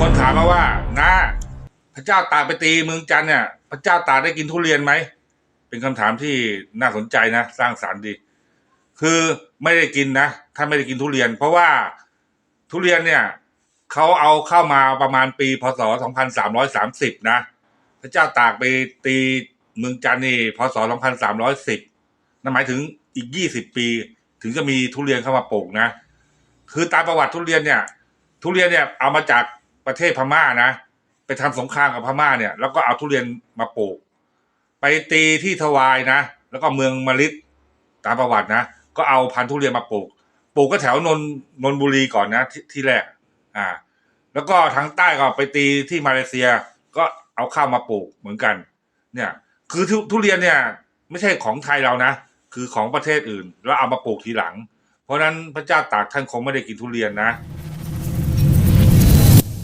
คนถามมาว่านะพระเจ้าตากไปตีเมืองจันเนี่ย พระเจ้าตากได้กินทุเรียนไหม เป็นคำถามที่น่าสนใจนะ สร้างสารรค์ดี คือไม่ได้กินนะท่านไม่ได้กินทุเรียน เพราะว่าทุเรียนเนี่ยเขาเอาเข้ามาประมาณปี พศ 2330 นะ พระเจ้าตากไปตีเมืองจันนี่ พศ 2310 นั่นหมายถึงอีก 20 ปี ถึงจะมีทุเรียนเข้ามาปลูกนะ คือตามประวัติทุเรียนเนี่ย ทุเรียนเนี่ยเอามาจาก ประเทศพม่านะ ไปทำสงครามกับพม่าเนี่ย แล้วก็เอาทุเรียนมาปลูก ไปตีที่ทวายนะ แล้วก็เมืองมะลิดตามประวัตินะ ก็เอาพันธุ์ทุเรียนมาปลูก ปลูกก็แถวนนนนบุรีก่อนนะที่ที่แรก อ่า แล้วก็ทางใต้ก็ไปตีที่มาเลเซีย ก็เอาข้าวมาปลูกเหมือนกัน เนี่ย คือทุทุเรียนเนี่ย ไม่ใช่ของไทยเรานะ คือของประเทศอื่น แล้วเอามาปลูกทีหลัง เพราะฉะนั้นพระเจ้าตากท่านคงไม่ได้กินทุเรียนนะ